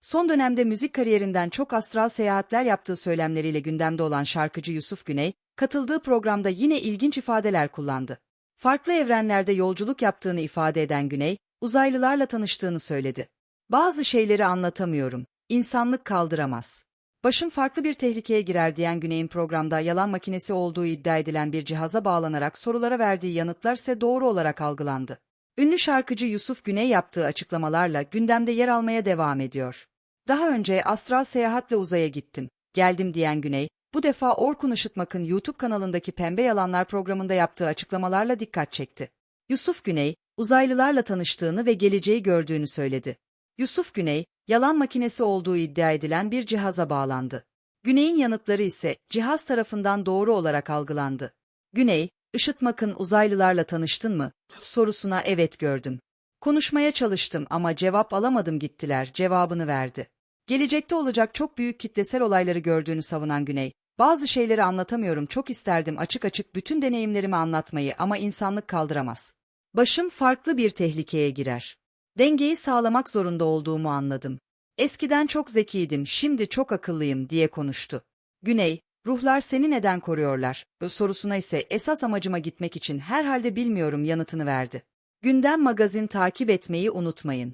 Son dönemde müzik kariyerinden çok astral seyahatler yaptığı söylemleriyle gündemde olan şarkıcı Yusuf Güney, katıldığı programda yine ilginç ifadeler kullandı. Farklı evrenlerde yolculuk yaptığını ifade eden Güney, uzaylılarla tanıştığını söyledi. Bazı şeyleri anlatamıyorum, insanlık kaldıramaz. Başım farklı bir tehlikeye girer diyen Güney'in programda yalan makinesi olduğu iddia edilen bir cihaza bağlanarak sorulara verdiği yanıtlar ise doğru olarak algılandı. Ünlü şarkıcı Yusuf Güney yaptığı açıklamalarla gündemde yer almaya devam ediyor. Daha önce astral seyahatle uzaya gittim, geldim diyen Güney, bu defa Orkun Işıtmak'ın YouTube kanalındaki Pembe Yalanlar programında yaptığı açıklamalarla dikkat çekti. Yusuf Güney, uzaylılarla tanıştığını ve geleceği gördüğünü söyledi. Yusuf Güney, yalan makinesi olduğu iddia edilen bir cihaza bağlandı. Güney'in yanıtları ise cihaz tarafından doğru olarak algılandı. Güney, Işıtmak'ın uzaylılarla tanıştın mı? sorusuna evet gördüm. Konuşmaya çalıştım ama cevap alamadım gittiler cevabını verdi. Gelecekte olacak çok büyük kitlesel olayları gördüğünü savunan Güney, bazı şeyleri anlatamıyorum çok isterdim açık açık bütün deneyimlerimi anlatmayı ama insanlık kaldıramaz. Başım farklı bir tehlikeye girer. Dengeyi sağlamak zorunda olduğumu anladım. Eskiden çok zekiydim, şimdi çok akıllıyım diye konuştu. Güney, ruhlar seni neden koruyorlar? Sorusuna ise esas amacıma gitmek için herhalde bilmiyorum yanıtını verdi. Gündem magazin takip etmeyi unutmayın.